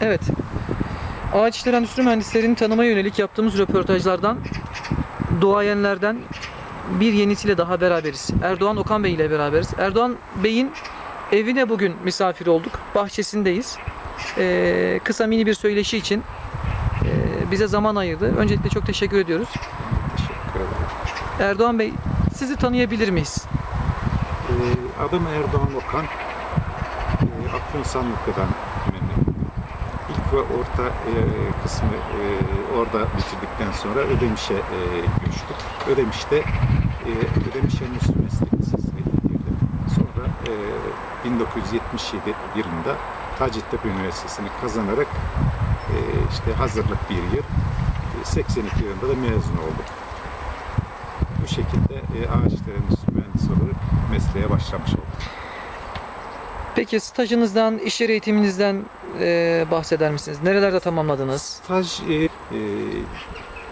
Evet. Ağaç işleri endüstri mühendislerini tanımaya yönelik yaptığımız röportajlardan, duayenlerden bir yenisiyle daha beraberiz. Erdoğan Okan Bey ile beraberiz. Erdoğan Bey'in evine bugün misafir olduk. Bahçesindeyiz. Ee, kısa mini bir söyleşi için e, bize zaman ayırdı. Öncelikle çok teşekkür ediyoruz. Teşekkür ederim. Erdoğan Bey sizi tanıyabilir miyiz? Ee, adım Erdoğan Okan. Ee, Afyonsanlık'tan memnunum. Ve orta e, kısmı e, orada bitirdikten sonra Ödemiş'e e, göçtük. Ödemiş'te e, Ödemiş Endüstri Meslek Lisesi'ne. Sonra e, 1977 yılında Hacettepe Üniversitesi'ni kazanarak e, işte hazırlık bir yıl, e, 82 yılında da mezun oldum. Bu şekilde e, ağaç işleri endüstri mühendisi olarak mesleğe başlamış oldum. Peki stajınızdan, iş yeri eğitiminizden e, bahseder misiniz? Nerelerde tamamladınız? Staj, e, e,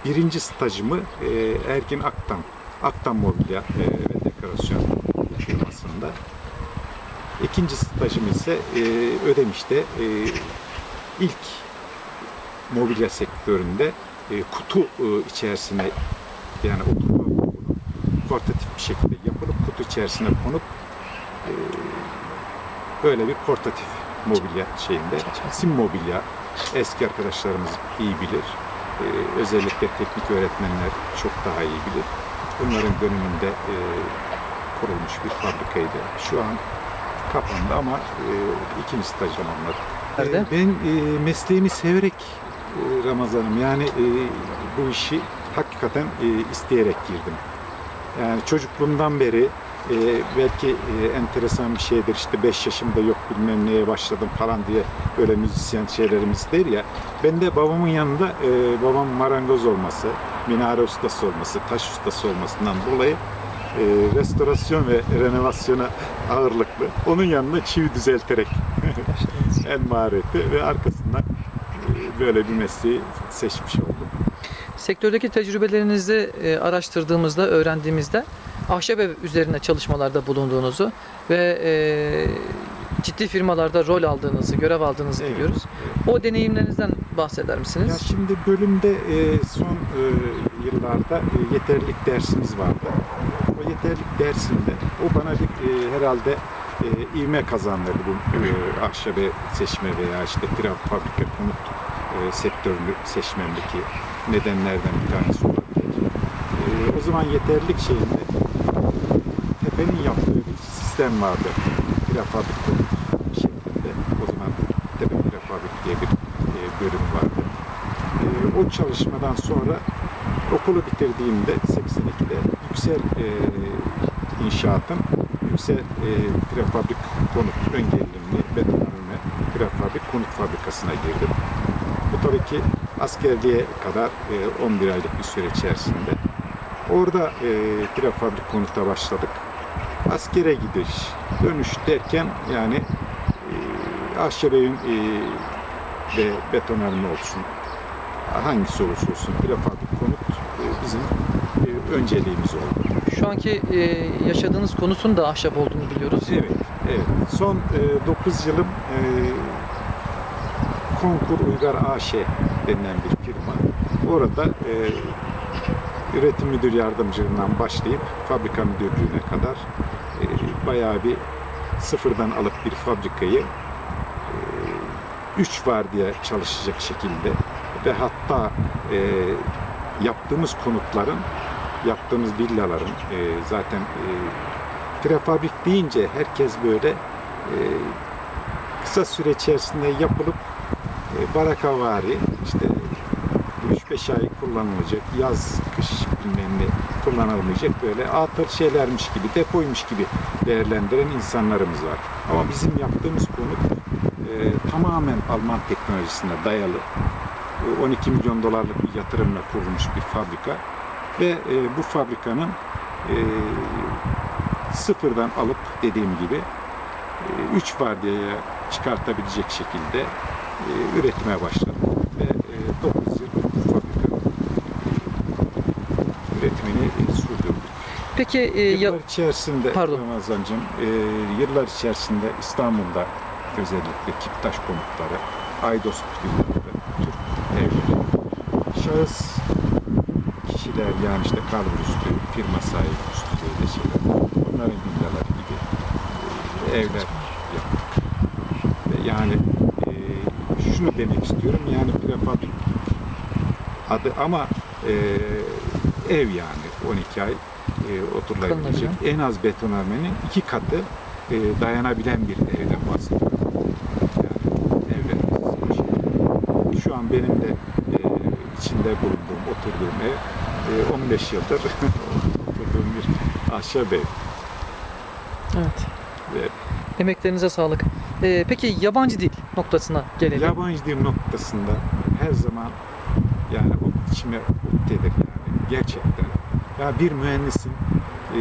birinci stajımı e, Ergin Aktan, Aktan Mobilya e, ve Dekorasyon firmasında. İkinci stajım ise e, Ödemiş'te e, ilk mobilya sektöründe e, kutu e, içerisine yani oturma portatif bir şekilde yapılıp kutu içerisine konup e, böyle bir portatif mobilya şeyinde sim mobilya eski arkadaşlarımız iyi bilir. E, özellikle teknik öğretmenler çok daha iyi bilir. Bunların döneminde e, kurulmuş bir fabrikaydı. Şu an kapandı ama e, ikinci staj tamamladım. Nerede? E, ben e, mesleğimi severek e, Ramazan'ım yani e, bu işi hakikaten e, isteyerek girdim. Yani çocukluğumdan beri e, belki e, enteresan bir şeydir işte 5 yaşımda yok bilmem neye başladım falan diye böyle müzisyen şeylerimiz der ya. Ben de babamın yanında e, babam marangoz olması, minare ustası olması, taş ustası olmasından dolayı e, restorasyon ve renovasyona ağırlıklı. Onun yanında çivi düzelterek el mahareti ve arkasından e, böyle bir mesleği seçmiş oldum. Sektördeki tecrübelerinizi e, araştırdığımızda, öğrendiğimizde ahşap ev üzerine çalışmalarda bulunduğunuzu ve e, ciddi firmalarda rol aldığınızı, görev aldığınızı Evet, biliyoruz. O deneyimlerinizden bahseder Ya misiniz? şimdi bölümde e, son e, yıllarda e, yeterlilik dersimiz vardı. O yeterlilik dersinde o bana bir e, herhalde e, ivme kazandırdı bu e, ahşabe seçme veya işte fabrika konut e, sektörünü seçmemdeki nedenlerden bir tanesi olabilir. E, o zaman yeterlilik şeyinde Tepe'nin yaptığı bir sistem vardı. Prefabrik şeklinde. O zaman Tepe Prefabrik diye bir e, bölüm vardı. E, o çalışmadan sonra okulu bitirdiğimde 82'de Yüksel e, İnşaat'ın Yüksel Prefabrik Konut ön gerilimli betonarme prefabrik konut fabrikasına girdim. Bu tabii ki askerliğe kadar e, 11 aylık bir süre içerisinde. Orada e, prefabrik konuta başladık. Askere gidiş, dönüş derken yani e, ahşabeyin e, ve betonarme olsun, hangisi olursa olsun prefabrik konut e, bizim e, önceliğimiz oldu. Şu anki e, yaşadığınız konutun da ahşap olduğunu biliyoruz. Evet, evet. Son 9 yılım e, Konkur Uygar AŞ denilen bir firma. Orada e, üretim müdür yardımcılığından başlayıp fabrika müdürlüğüne kadar e, bayağı bir sıfırdan alıp bir fabrikayı e, üç var diye çalışacak şekilde ve hatta e, yaptığımız konutların, yaptığımız villaların e, zaten e, prefabrik deyince herkes böyle e, kısa süre içerisinde yapılıp e, barakavari işte 3-5 ay kullanılacak, yaz, kış bilmem ne kullanılmayacak böyle atıl şeylermiş gibi, depoymuş gibi değerlendiren insanlarımız var. Ama bizim yaptığımız konut e, tamamen Alman teknolojisine dayalı. E, 12 milyon dolarlık bir yatırımla kurulmuş bir fabrika ve e, bu fabrikanın e, sıfırdan alıp dediğim gibi 3 vardiyaya çıkartabilecek şekilde e, üretmeye başladık ve 9 yıl bu fabrika üretimini e, sürdürdük. Peki e, Yıllar içerisinde Pardon. Ramazancığım, e, yıllar içerisinde İstanbul'da özellikle Kiptaş konutları Aydos villaları, Türk evleri. Şahıs kişiler yani işte kalbur üstü, firma sahibi üstü böyle şeyler. Onların villaları gibi e, evler yaptık. Ve yani e, şunu demek istiyorum yani prefabrik adı ama e, ev yani 12 ay e, oturulabilecek. En az betonarmenin iki katı e, dayanabilen bir evden bahsediyorum. Yani evlerimiz şekilde. Şu an benim de e, içinde bulunduğum, oturduğum ev e, 15 yıldır oturduğum bir ahşap ev. Evet. Ve Emeklerinize sağlık. Ee, peki yabancı dil noktasına gelelim. yabancı dil noktasında her zaman yani o içime eder yani gerçekten. Ya bir mühendisin e,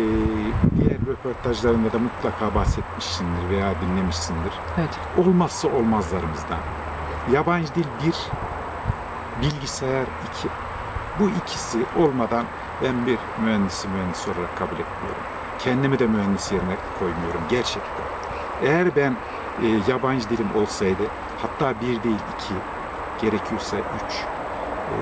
diğer röportajlarında da mutlaka bahsetmişsindir veya dinlemişsindir. Evet. olmazsa olmazlarımızdan. Yabancı dil bir, bilgisayar iki. Bu ikisi olmadan ben bir mühendisi mühendis olarak kabul etmiyorum. Kendimi de mühendis yerine koymuyorum gerçekten. Eğer ben e, yabancı dilim olsaydı hatta bir değil iki, gerekirse üç. e,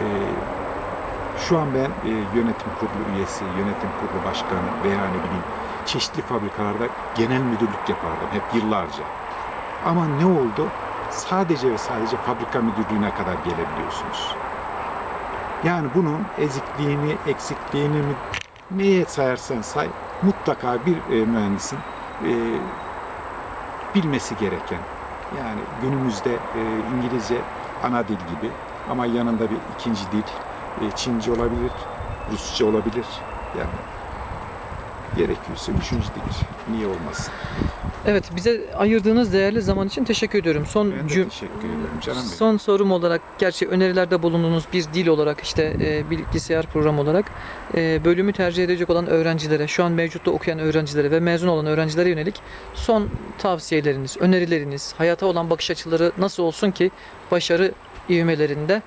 şu an ben e, yönetim kurulu üyesi, yönetim kurulu başkanı veya ne bileyim çeşitli fabrikalarda genel müdürlük yapardım hep yıllarca. Ama ne oldu? Sadece ve sadece fabrika müdürlüğüne kadar gelebiliyorsunuz. Yani bunun ezikliğini, eksikliğini mi- neye sayarsan say mutlaka bir e, mühendisin e, bilmesi gereken yani günümüzde e, İngilizce ana dil gibi ama yanında bir ikinci dil Çince olabilir, Rusça olabilir yani gerekiyorsa üçüncü dil niye olmasın? Evet, bize ayırdığınız değerli zaman için teşekkür ediyorum. Son Ben cüm- teşekkür ederim canım benim. Son sorum olarak, gerçi önerilerde bulunduğunuz bir dil olarak, işte e, bilgisayar programı olarak e, bölümü tercih edecek olan öğrencilere, şu an mevcutta okuyan öğrencilere ve mezun olan öğrencilere yönelik son tavsiyeleriniz, önerileriniz, hayata olan bakış açıları nasıl olsun ki başarı ivmelerinde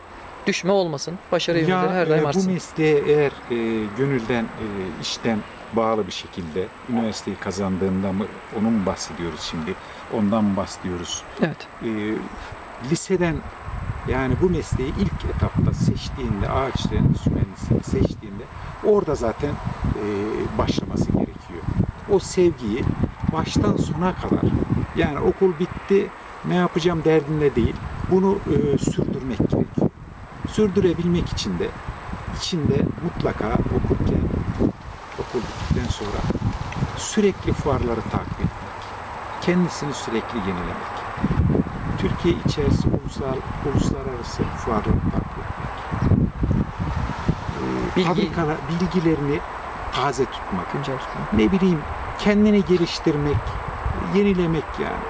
düşme olmasın. Başarı ivmeleri her daim e, bu artsın. mesleğe eğer e, gönülden, e, işten bağlı bir şekilde üniversiteyi kazandığında mı onu mu bahsediyoruz şimdi? Ondan mı bahsediyoruz? Evet. E, liseden yani bu mesleği ilk etapta seçtiğinde, ağaç endüstri mühendisliğini seçtiğinde orada zaten e, başlaması gerekiyor. O sevgiyi baştan sona kadar yani okul bitti ne yapacağım derdinde değil. Bunu e, sürdürmek gerekiyor. Sürdürebilmek için de içinde mutlaka okurken bittikten sonra sürekli fuarları takip etmek. Kendisini sürekli yenilemek. Türkiye içerisi ulusal, uluslararası fuarları takip etmek. Bilgi- Fabrikalar, bilgilerini taze tutmak. Güncel. Ne bileyim kendini geliştirmek, yenilemek yani.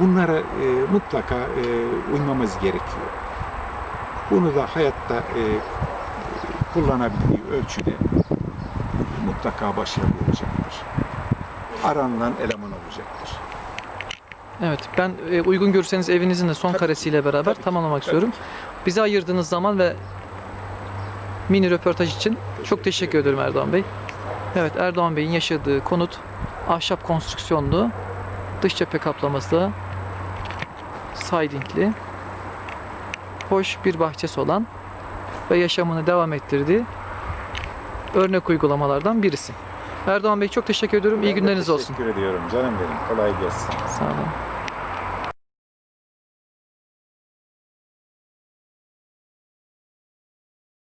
Bunlara e, mutlaka e, uymamız gerekiyor. Bunu da hayatta e, kullanabildiği ölçüde mutlaka başarılı olacaktır. Aranılan eleman olacaktır. Evet, ben e, uygun görürseniz evinizin de son Tabii. karesiyle beraber Tabii tamamlamak tabii istiyorum. Bize ayırdığınız zaman ve mini röportaj için çok teşekkür ederim Erdoğan Bey. Evet, Erdoğan Bey'in yaşadığı konut ahşap konstrüksiyonlu, dış cephe kaplaması sidingli, hoş bir bahçesi olan ve yaşamını devam ettirdiği örnek uygulamalardan birisi. Erdoğan Bey çok teşekkür ediyorum. İyi Ben günleriniz olsun. Teşekkür ediyorum canım benim. Kolay gelsin. Sağ olun.